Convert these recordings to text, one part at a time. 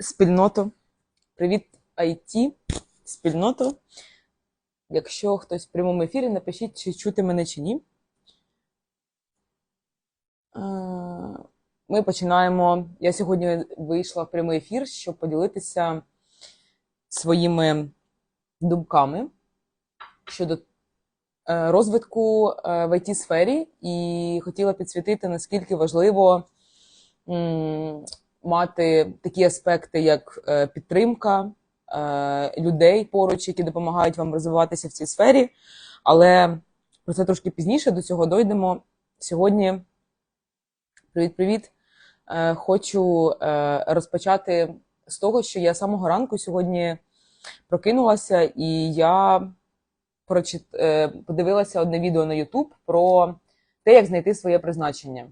спільноту. Привіт, IT, спільноту. Якщо хтось в прямому ефірі, напишіть, чи чути мене чи ні. Е, Ми починаємо. Я сьогодні вийшла в прямий ефір, щоб поділитися своїми думками щодо е, розвитку е, в it сфері і хотіла підсвітити, наскільки важливо мати такі аспекти, як е, підтримка е, людей поруч, які допомагають вам розвиватися в цій сфері. Але про це трошки пізніше до цього дойдемо. Сьогодні, привіт-привіт! Е, Хочу розпочати з того, що я самого ранку сьогодні прокинулася, і я подивилася одне відео на YouTube про те, як знайти своє призначення.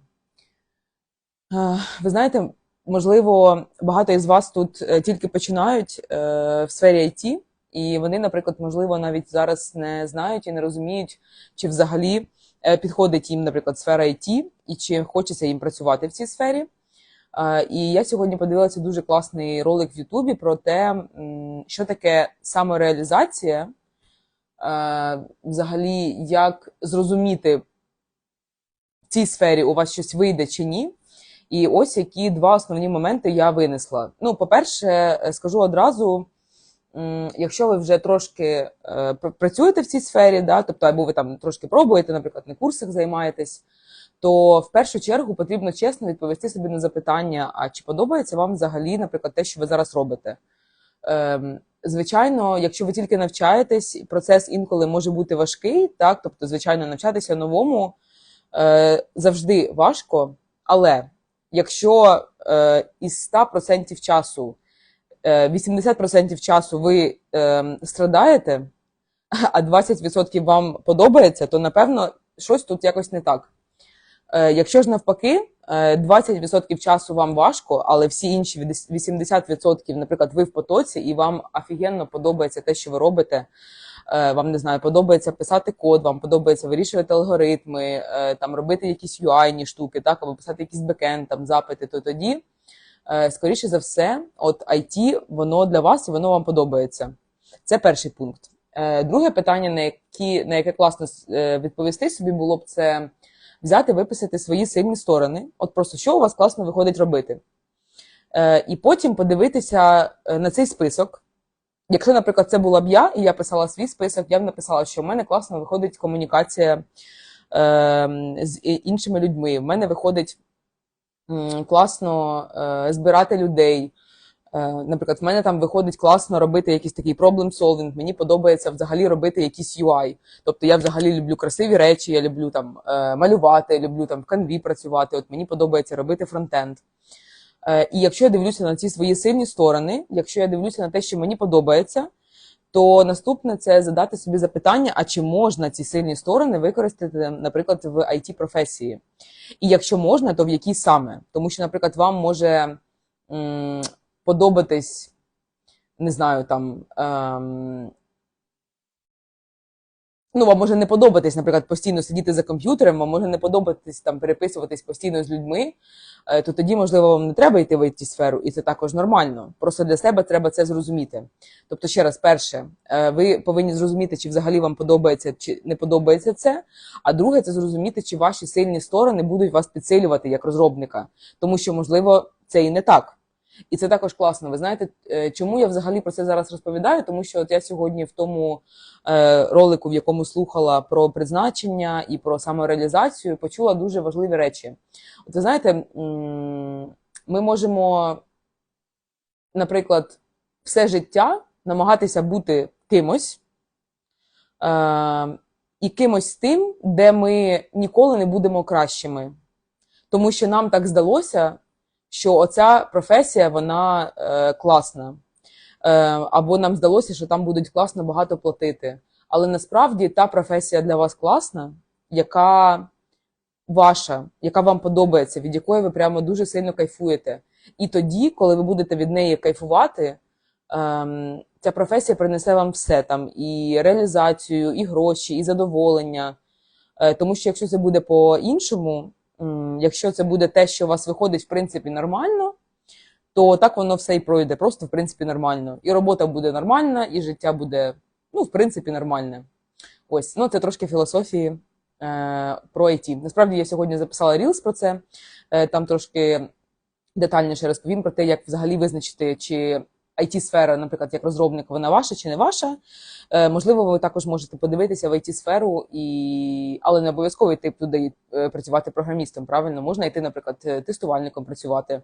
Ви знаєте, можливо, багато із вас тут е, тільки починають е, в сфері IT, і вони, наприклад, можливо, навіть зараз не знають і не розуміють, чи взагалі е, підходить їм, наприклад, сфера IT, і чи хочеться їм працювати в цій сфері. І я сьогодні подивилася дуже класний ролик в Ютубі про те, що таке самореалізація, взагалі, як зрозуміти в цій сфері у вас щось вийде чи ні. І ось які два основні моменти я винесла. Ну, по-перше, е, скажу одразу, якщо ви вже трошки е, працюєте в цій сфері, да, тобто або ви там трошки пробуєте, наприклад, на курсах займаєтесь, то в першу чергу потрібно чесно відповісти собі на запитання: а чи подобається вам взагалі, наприклад, те, що ви зараз робите? Ем, звичайно, якщо ви тільки навчаєтесь, процес інколи може бути важкий, так, тобто, звичайно, навчатися новому е, завжди важко, але якщо е, із 100% часу, е, 80% часу ви е, страдаєте, а 20% вам подобається, то напевно щось тут якось не так. Е, якщо ж навпаки, 20% часу вам важко, але всі інші 80%, наприклад, ви в потоці, і вам офігенно подобається те, що ви робите. Е, Вам не знаю, подобається писати код, вам подобається вирішувати алгоритми, е, там робити якісь UI штуки, так, або писати якийсь бекенд, там запити, то тоді, е, скоріше за все, от IT, воно для вас і воно вам подобається. Це перший пункт. Е, Друге питання, на, які, на яке класно е, відповісти собі, було б це взяти, виписати свої сильні сторони. От просто що у вас класно виходить робити. Е, І потім подивитися е, на цей список. Якщо, наприклад, це була б я, і я писала свій список, я б написала, що в мене класно виходить комунікація е, з іншими людьми. В мене виходить класно е, збирати людей. Е, Наприклад, в мене там виходить класно робити якийсь такий problem solving. Мені подобається взагалі робити якісь UI. Тобто я взагалі люблю красиві речі, я люблю там е, малювати, люблю там в канві працювати. От мені подобається робити фронтенд. Е, І якщо я дивлюся на ці свої сильні сторони, якщо я дивлюся на те, що мені подобається, то наступне це задати собі запитання: а чи можна ці сильні сторони використати, наприклад, в it професії? І якщо можна, то в якій саме? Тому що, наприклад, вам може подобатись, не знаю, там. Ем, Ну, вам може не подобатись, наприклад, постійно сидіти за комп'ютером, вам може не подобатись там переписуватись постійно з людьми, е, то тоді, можливо, вам не треба йти в it сферу, і це також нормально. Просто для себе треба це зрозуміти. Тобто, ще раз, перше, е, ви повинні зрозуміти, чи взагалі вам подобається чи не подобається це. А друге, це зрозуміти, чи ваші сильні сторони будуть вас підсилювати як розробника, тому що, можливо, це і не так. І це також класно. Ви знаєте, е, чому я взагалі про це зараз розповідаю? Тому що от я сьогодні в тому е, ролику, в якому слухала про призначення і про самореалізацію, почула дуже важливі речі. От ви знаєте, ми можемо, наприклад, все життя намагатися бути кимось. Е, і кимось тим, де ми ніколи не будемо кращими. Тому що нам так здалося, що оця професія вона е, класна. Е, або нам здалося, що там будуть класно багато платити. Але насправді та професія для вас класна, яка ваша, яка вам подобається, від якої ви прямо дуже сильно кайфуєте. І тоді, коли ви будете від неї кайфувати, ем, ця професія принесе вам все там і реалізацію, і гроші, і задоволення. Е, тому що якщо це буде по-іншому, якщо це буде те, що у вас виходить в принципі нормально, то так воно все і пройде. Просто в принципі нормально. І робота буде нормальна, і життя буде, ну, в принципі, нормальне. Ось, ну це трошки філософії е, про IT. Насправді я сьогодні записала Reels про це. Е, там трошки детальніше розповім про те, як взагалі визначити, чи IT-сфера, наприклад, як розробник, вона ваша чи не ваша. Е, можливо, ви також можете подивитися в IT-сферу, і... але не обов'язково йти туди е, працювати програмістом. Правильно, можна йти, наприклад, е, тестувальником працювати.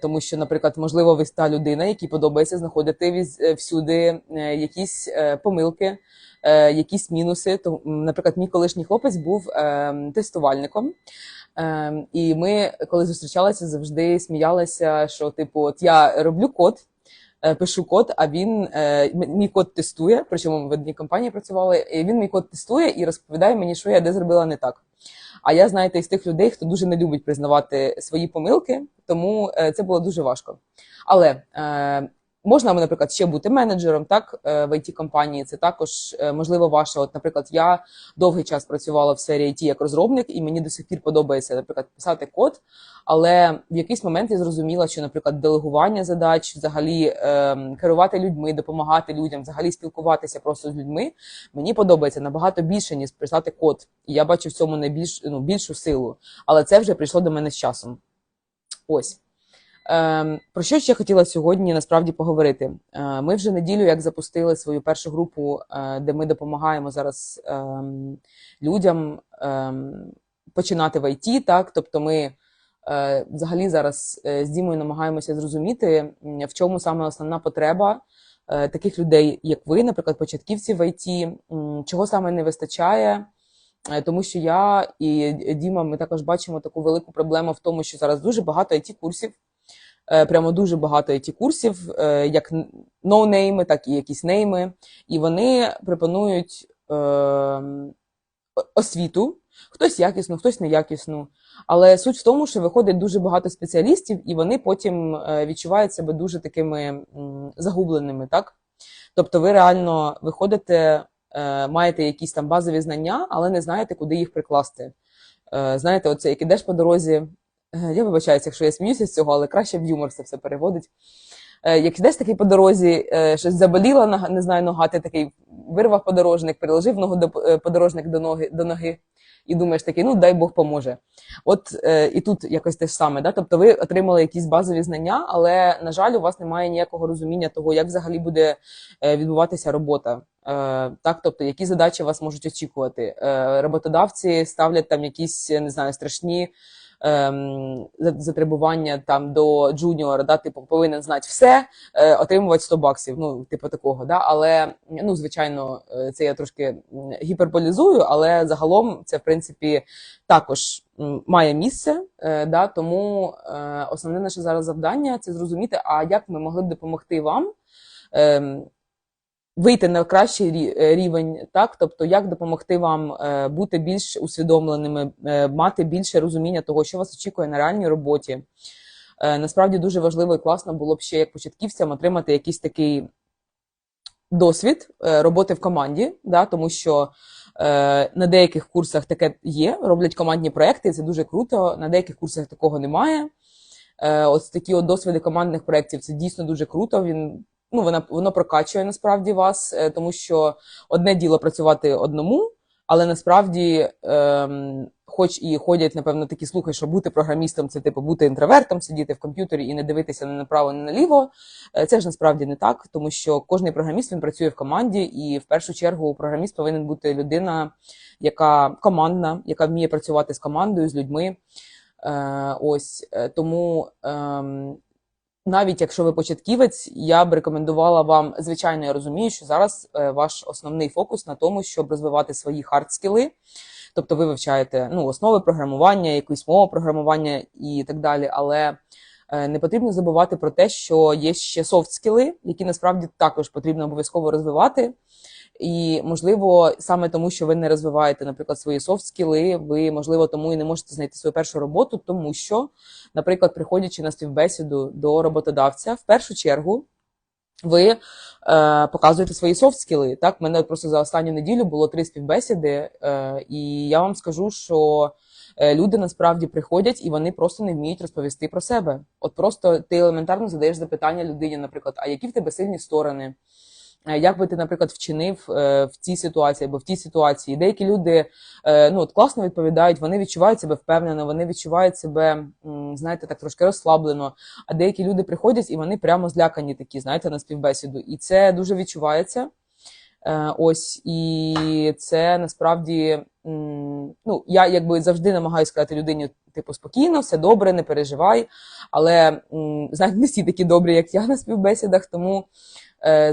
Тому що, наприклад, можливо, ви та людина, якій подобається знаходити всюди якісь помилки, якісь мінуси. То, наприклад, мій колишній хлопець був тестувальником. І ми, коли зустрічалися, завжди сміялися, що, типу, от я роблю код, пишу код, а він е, мій код тестує, причому ми в одній компанії працювали, і він мій код тестує і розповідає мені, що я де зробила не так. А я, знаєте, із тих людей, хто дуже не любить признавати свої помилки, тому е, це було дуже важко. Але е, можна, наприклад, ще бути менеджером, так е, в it компанії Це також е, можливо ваше. От, наприклад, я довгий час працювала в сфері IT як розробник, і мені до сих пір подобається, наприклад, писати код. Але в якийсь момент я зрозуміла, що, наприклад, делегування задач, взагалі е, керувати людьми, допомагати людям, взагалі спілкуватися просто з людьми, мені подобається набагато більше, ніж писати код. І я бачу в цьому найбільш ну, більшу силу. Але це вже прийшло до мене з часом. Ось. Ем, про що ще хотіла сьогодні насправді поговорити? Е, ми вже неділю як запустили свою першу групу, е, де ми допомагаємо зараз ем, людям ем, починати в ІТ. Так? Тобто ми е, взагалі зараз з Дімою намагаємося зрозуміти, в чому саме основна потреба таких людей, як ви, наприклад, початківці в ІТ, чого саме не вистачає. Тому що я і Діма, ми також бачимо таку велику проблему в тому, що зараз дуже багато it курсів прямо дуже багато it курсів е, як ноунейми, так і якісь нейми. І вони пропонують е, освіту, хтось якісну, хтось неякісну. Але суть в тому, що виходить дуже багато спеціалістів, і вони потім е, відчувають себе дуже такими загубленими, так? Тобто ви реально виходите, е, маєте якісь там базові знання, але не знаєте, куди їх прикласти. Е, Знаєте, оце як ідеш по дорозі, е, я вибачаюся, якщо я сміюся з цього, але краще в юмор це все переводить. Е, Як ідеш такий по дорозі, е, щось заболіла, не знаю, нога, ти такий вирвав подорожник, приложив ногу до е, подорожник до ноги, до ноги і думаєш такий, ну дай Бог поможе. От е, і тут якось те ж саме. Да? Тобто ви отримали якісь базові знання, але, на жаль, у вас немає ніякого розуміння того, як взагалі буде е, відбуватися робота. Е, так, тобто, які задачі вас можуть очікувати. Е, роботодавці ставлять там якісь, не знаю, страшні ем, затребування там до джуніора, да, типу, повинен знати все, е, отримувати 100 баксів, ну, типу такого, да, але, ну, звичайно, е, це я трошки гіперболізую, але загалом це, в принципі, також має місце, е, да, тому е, основне наше зараз завдання це зрозуміти, а як ми могли б допомогти вам ем, вийти на кращий е, рівень, так тобто, як допомогти вам е, бути більш усвідомленими, е, мати більше розуміння того, що вас очікує на реальній роботі. Насправді дуже важливо і класно було б ще як початківцям отримати якийсь такий досвід роботи в команді, да, тому що на деяких курсах таке є, роблять командні проекти, це дуже круто. На деяких курсах такого немає. Ось такі от досвіди командних проєктів це дійсно дуже круто. Він ну воно, воно прокачує насправді вас, е, тому що одне діло працювати одному, але насправді, ем, хоч і ходять, напевно, такі слухи, що бути програмістом це типу бути інтровертом, сидіти в комп'ютері і не дивитися не направо, не наліво. Е, Це ж насправді не так, тому що кожний програміст він працює в команді, і в першу чергу програміст повинен бути людина, яка командна, яка вміє працювати з командою, з людьми. Е, ось е, тому ем, навіть якщо ви початківець, я б рекомендувала вам, звичайно, я розумію, що зараз е, ваш основний фокус на тому, щоб розвивати свої хардскіли. Тобто ви вивчаєте ну, основи програмування, якусь мову програмування і так далі. Але е, не потрібно забувати про те, що є ще софт-скіли, які насправді також потрібно обов'язково розвивати. І можливо, саме тому, що ви не розвиваєте, наприклад, свої софт-скіли, ви можливо тому і не можете знайти свою першу роботу, тому що, наприклад, приходячи на співбесіду до роботодавця, в першу чергу ви е, показуєте свої софт-скіли. Так, мене просто за останню неділю було три співбесіди, е, і я вам скажу, що Е, Люди насправді приходять і вони просто не вміють розповісти про себе. От просто ти елементарно задаєш запитання людині, наприклад, а які в тебе сильні сторони? Е, Як би ти, наприклад, вчинив е, в цій ситуації або в тій ситуації? Деякі люди е, ну от класно відповідають, вони відчувають себе впевнено, вони відчувають себе, знаєте, так трошки розслаблено. А деякі люди приходять і вони прямо злякані такі, знаєте, на співбесіду. І це дуже відчувається. Ось і це насправді ну я якби завжди намагаюся сказати людині, типу, спокійно, все добре, не переживай. Але знаєте, не всі такі добрі, як я на співбесідах, тому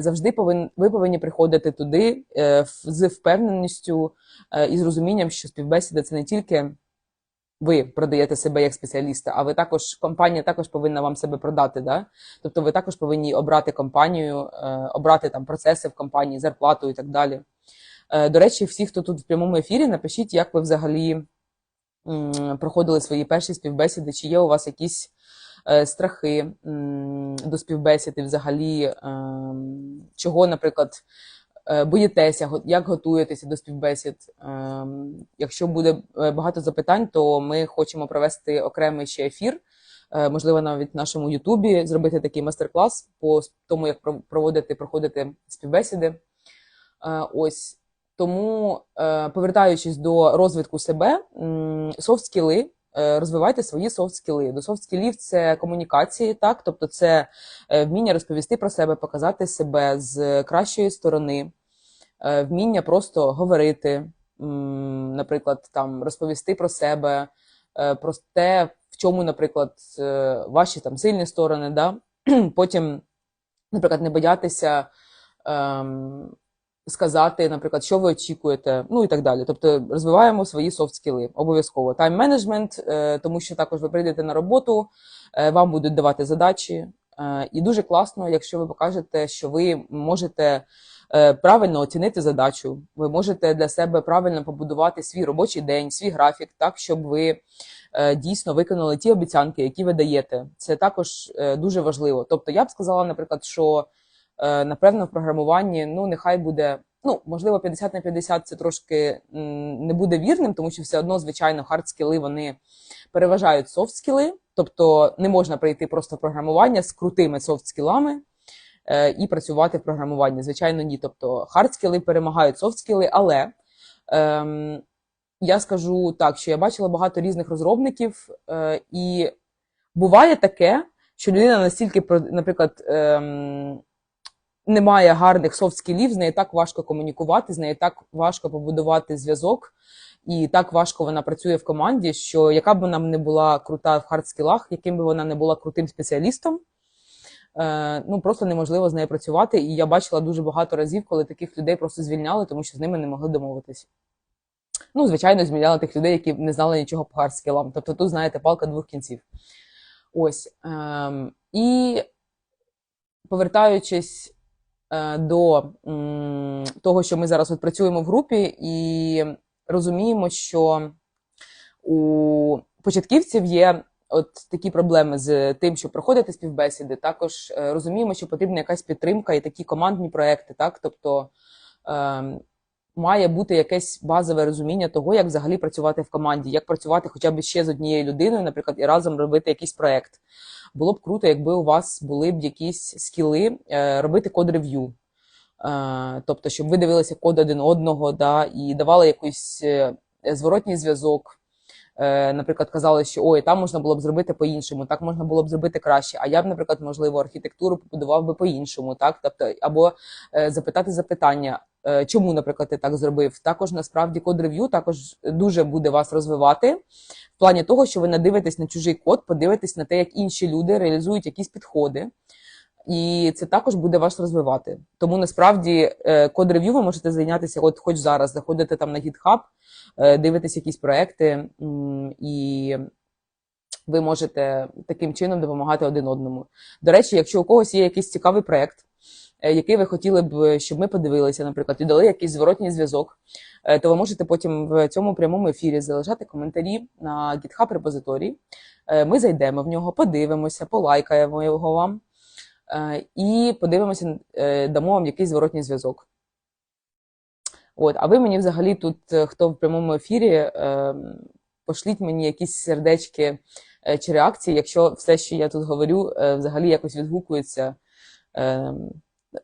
завжди повин, ви повинні приходити туди е, з впевненістю е, і з розумінням, що співбесіда це не тільки ви продаєте себе як спеціаліста, а ви також компанія також повинна вам себе продати. Да? Тобто ви також повинні обрати компанію, е, обрати там процеси в компанії, зарплату і так далі. Е, До речі, всі, хто тут в прямому ефірі, напишіть, як ви взагалі проходили свої перші співбесіди, чи є у вас якісь е, страхи м, до співбесіди, взагалі, ем, чого, наприклад, е, боїтеся, як готуєтеся до співбесід. Ем, Якщо буде е, багато запитань, то ми хочемо провести окремий ще ефір. е, Можливо, навіть в нашому Ютубі зробити такий майстер-клас по тому, як проводити, проходити співбесіди. Е, Ось тому, е, повертаючись до розвитку себе, софт-скіли, е, розвивайте свої софт-скіли. До софт-скілів це комунікації, так, тобто це е, вміння розповісти про себе, показати себе з кращої сторони, е, вміння просто говорити, наприклад, там розповісти про себе, е, про те, в чому, наприклад, е, ваші там сильні сторони, да? потім, наприклад, не боятися. Сказати, наприклад, що ви очікуєте, ну і так далі. Тобто розвиваємо свої софт-скіли обов'язково. Тайм-менеджмент, тому що також ви прийдете на роботу, е, вам будуть давати задачі. е, І дуже класно, якщо ви покажете, що ви можете е, правильно оцінити задачу, ви можете для себе правильно побудувати свій робочий день, свій графік, так щоб ви дійсно виконали ті обіцянки, які ви даєте. Це також дуже важливо. Тобто, я б сказала, наприклад, що напевно в програмуванні ну нехай буде. Ну, можливо, 50 на 50 це трошки не буде вірним, тому що все одно, звичайно, хард-скіли вони переважають софт-скіли, тобто не можна прийти просто в програмування з крутими софт-скілами е, і працювати в програмуванні. Звичайно, ні. Тобто хард-скіли перемагають софт-скіли, але ем, я скажу так, що я бачила багато різних розробників, е, і буває таке, що людина настільки, наприклад, ем, не має гарних софт-скілів, з нею так важко комунікувати, з нею так важко побудувати зв'язок, і так важко вона працює в команді, що яка б вона не була крута в хард-скілах, яким би вона не була крутим спеціалістом, е, ну просто неможливо з нею працювати. І я бачила дуже багато разів, коли таких людей просто звільняли, тому що з ними не могли домовитись. Ну, звичайно, звільняли тих людей, які не знали нічого по хард-скілам. Тобто тут, знаєте, палка двох кінців. Ось. Ем, і повертаючись до того, що ми зараз от працюємо в групі, і розуміємо, що у початківців є от такі проблеми з тим, щоб проходити співбесіди. Також е, розуміємо, що потрібна якась підтримка і такі командні проекти, так тобто. ем, Має бути якесь базове розуміння того, як взагалі працювати в команді, як працювати хоча б ще з однією людиною, наприклад, і разом робити якийсь проект. Було б круто, якби у вас були б якісь скіли е, робити код-рев'ю. Е, тобто, щоб ви дивилися код один одного, да, і давали якийсь е, зворотній зв'язок. Наприклад, казали, що ой, там можна було б зробити по-іншому, так можна було б зробити краще. А я б, наприклад, можливо, архітектуру побудував би по-іншому, так тобто, або запитати запитання, чому, наприклад, ти так зробив. Також насправді код-рев'ю також дуже буде вас розвивати в плані того, що ви надивитесь на чужий код, подивитесь на те, як інші люди реалізують якісь підходи. І це також буде вас розвивати. Тому насправді е, код-рев'ю ви можете зайнятися, от хоч зараз, заходите там на GitHub, е, дивитесь якісь проекти, і ви можете таким чином допомагати один одному. До речі, якщо у когось є якийсь цікавий проект, е, який ви хотіли б, щоб ми подивилися, наприклад, і дали якийсь зворотній зв'язок, е, то ви можете потім в цьому прямому ефірі залишати коментарі на GitHub репозиторії. Е, Ми зайдемо в нього, подивимося, полайкаємо його вам. Е, і подивимося, е, дамо вам якийсь зворотній зв'язок. От, а ви мені взагалі тут, е, хто в прямому ефірі, е, пошліть мені якісь сердечки е, чи реакції, якщо все, що я тут говорю, е, взагалі якось відгукується е,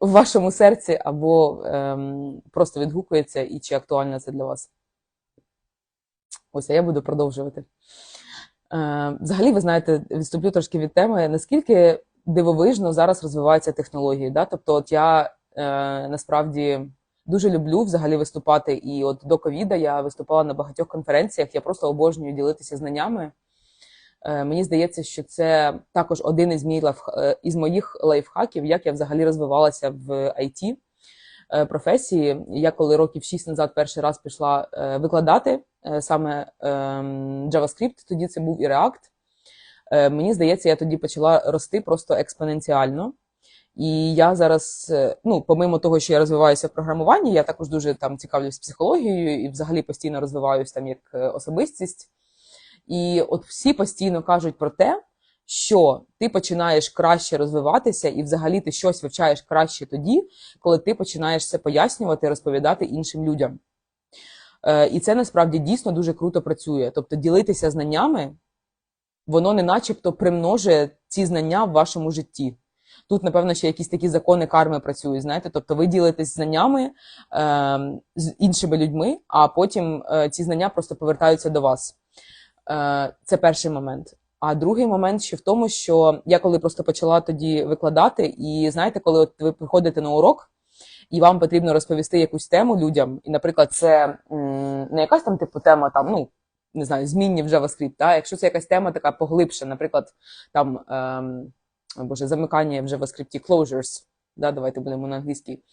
в вашому серці або е, просто відгукується, і чи актуально це для вас. Ось, а я буду продовжувати. Е, Взагалі, ви знаєте, відступлю трошки від теми, наскільки дивовижно зараз розвиваються технології. Да? Тобто, от я е, насправді дуже люблю взагалі виступати. І от до ковіда я виступала на багатьох конференціях. Я просто обожнюю ділитися знаннями. Е, Мені здається, що це також один із, лайф, е, із моїх лайфхаків, як я взагалі розвивалася в IT е, професії. Я коли років 6 назад перший раз пішла викладати саме ем, JavaScript, тоді це був і React. Мені здається, я тоді почала рости просто експоненціально. І я зараз, ну, помимо того, що я розвиваюся в програмуванні, я також дуже там цікавлюсь психологією і взагалі постійно розвиваюсь там як особистість. І от всі постійно кажуть про те, що ти починаєш краще розвиватися, і взагалі ти щось вивчаєш краще тоді, коли ти починаєш це пояснювати, розповідати іншим людям. Е, І це насправді дійсно дуже круто працює. Тобто ділитися знаннями, воно не начебто примножує ці знання в вашому житті. Тут, напевно, ще якісь такі закони карми працюють, знаєте, тобто ви ділитесь знаннями е, з іншими людьми, а потім е, ці знання просто повертаються до вас. Е, це перший момент. А другий момент ще в тому, що я коли просто почала тоді викладати, і знаєте, коли от ви приходите на урок, і вам потрібно розповісти якусь тему людям, і, наприклад, це не якась там типу тема, там, ну, не знаю, змінні в JavaScript, та? якщо це якась тема така поглибша, наприклад, там, ем, боже, замикання в JavaScript, closures, да, давайте будемо на англійській,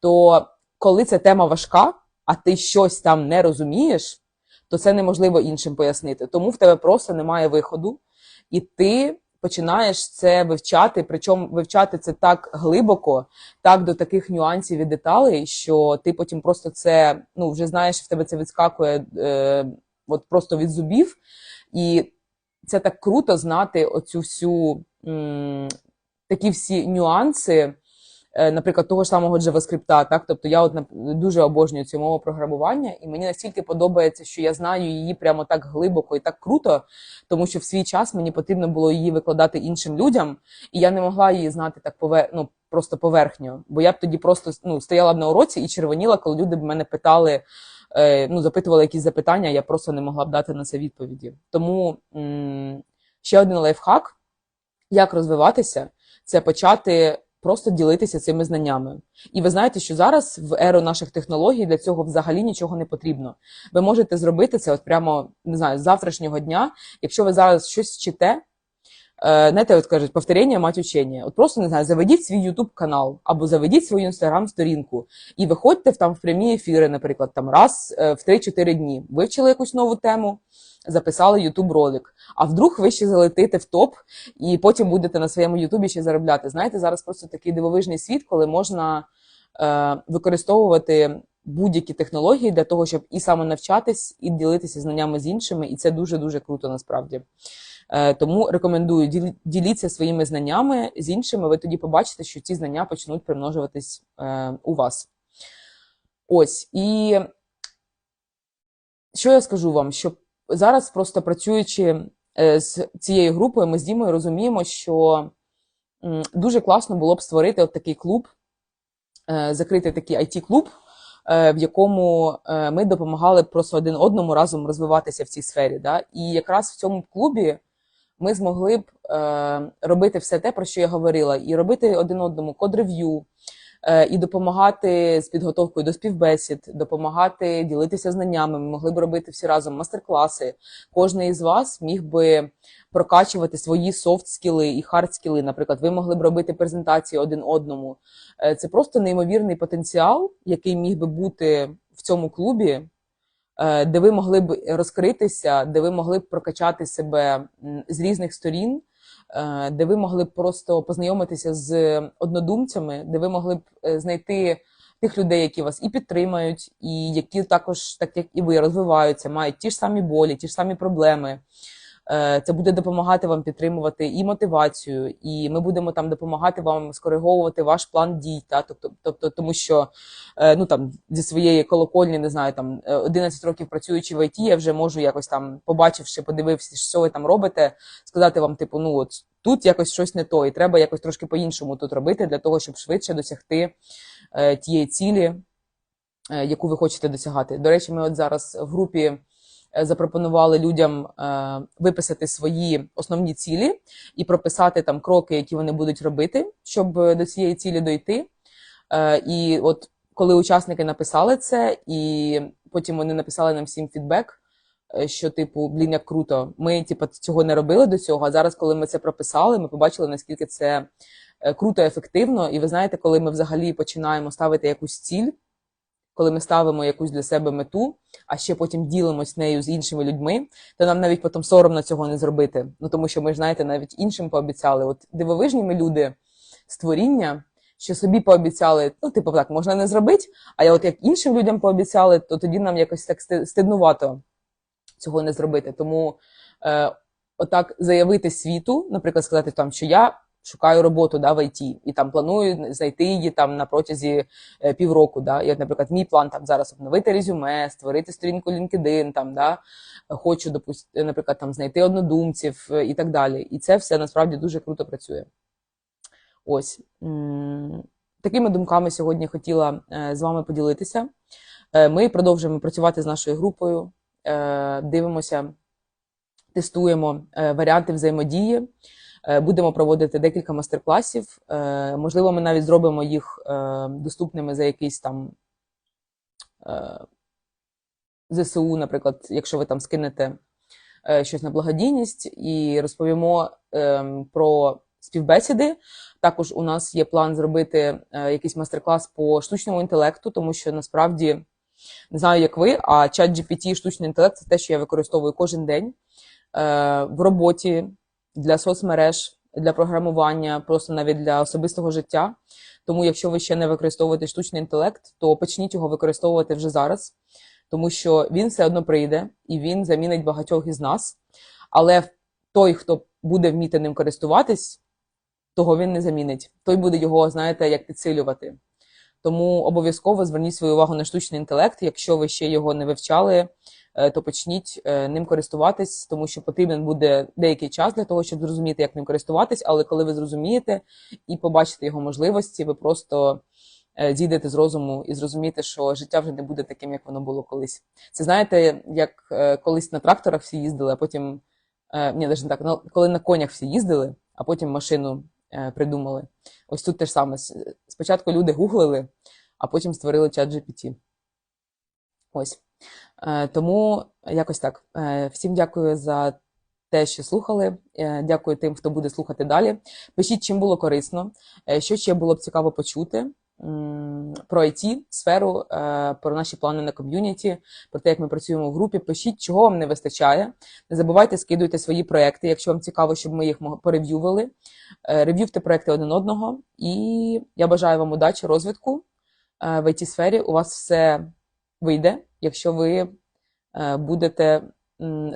то коли ця тема важка, а ти щось там не розумієш, то це неможливо іншим пояснити. Тому в тебе просто немає виходу, і ти починаєш це вивчати. Причому вивчати це так глибоко, так до таких нюансів і деталей, що ти потім просто це ну вже знаєш, в тебе це відскакує е, от просто від зубів, і це так круто знати оцю всю м, такі всі нюанси наприклад, того ж самого JavaScript, так? Тобто я от дуже обожнюю цю мову програмування, і мені настільки подобається, що я знаю її прямо так глибоко і так круто, тому що в свій час мені потрібно було її викладати іншим людям, і я не могла її знати так пове... ну, просто поверхньо. Бо я б тоді просто ну, стояла б на уроці і червоніла, коли люди б мене питали. е, Ну, запитували якісь запитання, я просто не могла б дати на це відповіді. Тому ще один лайфхак, як розвиватися, це почати просто ділитися цими знаннями. І ви знаєте, що зараз в еру наших технологій для цього взагалі нічого не потрібно. Ви можете зробити це от прямо не знаю, з завтрашнього дня. Якщо ви зараз щось вчите, е, знаєте, от кажуть, повторення мать учення. От просто не знаю, заведіть свій YouTube канал або заведіть свою Instagram сторінку і виходьте в там в прямі ефіри, наприклад, там раз е, в 3-4 дні. Вивчили якусь нову тему, записали YouTube ролик. А вдруг ви ще залетите в топ і потім будете на своєму Ютубі ще заробляти. Знаєте, зараз просто такий дивовижний світ, коли можна е, використовувати будь-які технології для того, щоб і саме навчатись, і ділитися знаннями з іншими, і це дуже дуже круто насправді. Е, тому рекомендую діл- діліться своїми знаннями з іншими. Ви тоді побачите, що ці знання почнуть примножуватись е, у вас. Ось і що я скажу вам, що зараз просто працюючи е, з цією групою, ми з Дімою розуміємо, що дуже класно було б створити от такий клуб, закрити такий IT-клуб, е, в якому ми допомагали просто один одному разом розвиватися в цій сфері. Да? І якраз в цьому клубі ми змогли б е, робити все те, про що я говорила, і робити один одному код-рев'ю, е, і допомагати з підготовкою до співбесід, допомагати ділитися знаннями. Ми могли б робити всі разом мастер-класи. Кожен із вас міг би прокачувати свої софт-скіли і хард-скіли. Наприклад, ви могли б робити презентації один одному. Е, Це просто неймовірний потенціал, який міг би бути в цьому клубі, де ви могли б розкритися, де ви могли б прокачати себе з різних сторін, е, де ви могли б просто познайомитися з однодумцями, де ви могли б е, знайти тих людей, які вас і підтримають, і які також, так як і ви, розвиваються, мають ті ж самі болі, ті ж самі проблеми. Е, Це буде допомагати вам підтримувати і мотивацію, і ми будемо там допомагати вам скориговувати ваш план дій. Та? Тобто, тобто, тому що е, ну там зі своєї колокольні, не знаю, там е, 11 років працюючи в ІТ, я вже можу якось там, побачивши, подивившись, що ви там робите, сказати вам, типу, ну от тут якось щось не то, і треба якось трошки по-іншому тут робити для того, щоб швидше досягти е, тієї цілі, е, яку ви хочете досягати. До речі, ми от зараз в групі е, запропонували людям е, виписати свої основні цілі і прописати там кроки, які вони будуть робити, щоб е, до цієї цілі дойти. Е, І от коли учасники написали це, і потім вони написали нам всім фідбек, е, що типу, блін, як круто. Ми типу, цього не робили до цього. А зараз, коли ми це прописали, ми побачили, наскільки це е, круто, ефективно. І ви знаєте, коли ми взагалі починаємо ставити якусь ціль, коли ми ставимо якусь для себе мету, а ще потім ділимось нею з іншими людьми, то нам навіть потім соромно цього не зробити. Ну тому що ми ж знаєте, навіть іншим пообіцяли. От дивовижні ми люди створіння, що собі пообіцяли, ну, типу, так, можна не зробити, а я от як іншим людям пообіцяли, то тоді нам якось так стиднувато цього не зробити. Тому е, отак заявити світу, наприклад, сказати там, що я шукаю роботу да, в ІТ, і там планую знайти її там на протязі е, півроку. Да. От, наприклад, мій план там зараз обновити резюме, створити сторінку LinkedIn, там, да, хочу, допустити, наприклад, там знайти однодумців е, і так далі. І це все насправді дуже круто працює. Ось такими думками сьогодні хотіла е, з вами поділитися. Ми продовжуємо працювати з нашою групою, дивимося, тестуємо варіанти взаємодії. Е, Будемо проводити декілька мастер-класів. Е, Можливо, ми навіть зробимо їх е, доступними за якийсь там ЗСУ, наприклад, якщо ви там скинете щось на благодійність, і розповімо про співбесіди. Також у нас є план зробити якийсь майстер-клас по штучному інтелекту, тому що насправді не знаю, як ви, а чат GPT, штучний інтелект це те, що я використовую кожен день в роботі для соцмереж, для програмування, просто навіть для особистого життя. Тому, якщо ви ще не використовуєте штучний інтелект, то почніть його використовувати вже зараз, тому що він все одно прийде і він замінить багатьох із нас. Але той, хто буде вміти ним користуватись, того він не замінить. Той буде його, знаєте, як підсилювати. Тому обов'язково зверніть свою увагу на штучний інтелект. Якщо ви ще його не вивчали, то почніть е, ним користуватись, тому що потрібен буде деякий час для того, щоб зрозуміти, як ним користуватись. Але коли ви зрозумієте і побачите його можливості, ви просто е, зійдете з розуму і зрозумієте, що життя вже не буде таким, як воно було колись. Це знаєте, як е, колись на тракторах всі їздили, а потім е, ні, навіть не так, коли на конях всі їздили, а потім машину е, придумали. Ось тут те ж саме. Спочатку люди гуглили, а потім створили чат GPT. Ось. Е, Тому якось так. Е, Всім дякую за те, що слухали. Е, Дякую тим, хто буде слухати далі. Пишіть, чим було корисно, що ще було б цікаво почути про it сферу, про наші плани на ком'юніті, про те, як ми працюємо в групі. Пишіть, чого вам не вистачає. Не забувайте скидуйте свої проекти, якщо вам цікаво, щоб ми їх. Е, Рев'ювте проекти один одного. І я бажаю вам удачі, розвитку в it сфері. У вас все вийде, якщо ви е, будете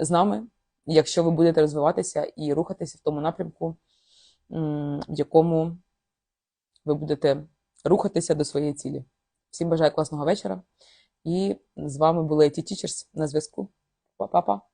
з нами, якщо ви будете розвиватися і рухатися в тому напрямку, в якому ви будете рухатися до своєї цілі. Всім бажаю класного вечора. І з вами були Ті Teachers на зв'язку. Па-па-па.